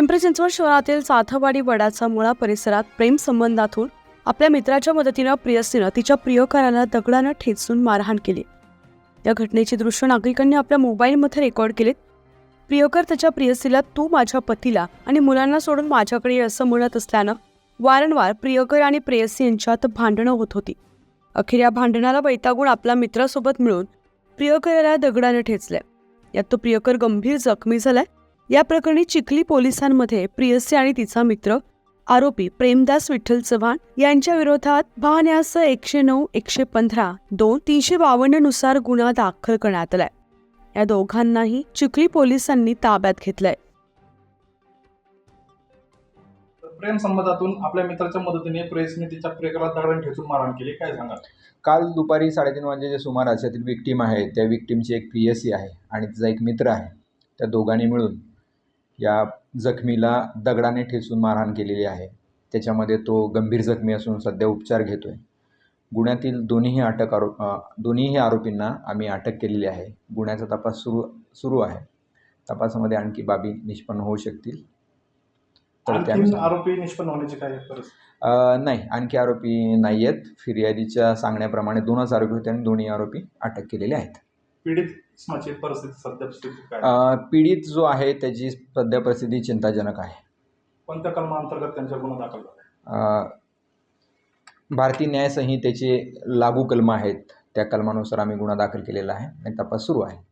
पिंपरी चिंचवड शहरातील साथवाडी वडाचा मुळा परिसरात प्रेमसंबंधातून आपल्या मित्राच्या मदतीनं प्रियसीनं तिच्या प्रियकराला दगडानं ठेचून मारहाण केली. या घटनेची दृश्य नागरिकांनी आपल्या मोबाईलमध्ये रेकॉर्ड केलीत. प्रियकर त्याच्या प्रियसीला तू माझ्या पतीला आणि मुलांना सोडून माझ्याकडे असं म्हणत असल्यानं वारंवार प्रियकर आणि प्रेयसी यांच्यात भांडणं होत होती. अखेर या भांडणाला वैतागून आपल्या मित्रासोबत मिळून प्रियकराला दगडानं ठेचलंय. यात तो प्रियकर गंभीर जखमी झालाय या प्रकरणी चिखली पोलिसांमध्ये प्रियसी आणि तिचा मित्र आरोपी प्रेमदास विठ्ठल चव्हाण यांच्या विरोधात भान्यास एकशे नऊ एकशे पंधरा दोन तीनशे बावन्ननुसार गुन्हा दाखल करण्यात आलाय. या दोघांनाही चिखली पोलिसांनी ताब्यात घेतलंय. प्रेम संबंधातून आपल्या मित्राच्या मदतीने प्रेसने तिच्या प्रियकराला दगडाने ठेचून मारहाण केली. काय सांगाल? काल दुपारी साडेतीन वाजेच्या सुमारास यातील विक्टीम आहे. त्या विक्टीमची एक प्रियसी आहे आणि तिचा एक मित्र आहे. त्या दोघांनी मिळून या जखमीला दगडाने ठेचून मारहाण केलेली आहे. त्याच्यामध्ये तो गंभीर जखमी असून सध्या उपचार घेतो आहे गुन्ह्यातील दोन्हीही अटक आरोप अ, दोन्हीही आरोपींना आम्ही अटक केलेली आहे. गुन्ह्याचा तपास सुरू सुरू आहे. तपासामध्ये आणखी बाबी निष्पन्न होऊ शकतील. तर आणखीन आरोपी निष्पन्न होण्याची काय परिस्थिती नाही. आणखी आरोपी नाही आहेत फिर्यादीच्या सांगण्याप्रमाणे दोनच आरोपी होते आणि दोन्ही आरोपी अटक केलेले आहेत. पीडित परिस्थिती सध्या परिस्थिती काय? अ, पीडित जो आहे त्याची सध्या परिस्थिती चिंताजनक आहे. कोणत्या कलमाअंतर्गत त्यांच्यावर गुन्हा दाखल झाला? अ, भारतीय न्याय संहितेचे लागू कलम आहेत. त्या कलमानुसार आम्ही गुन्हा दाखल केलेला आहे आणि तपास सुरू आहे.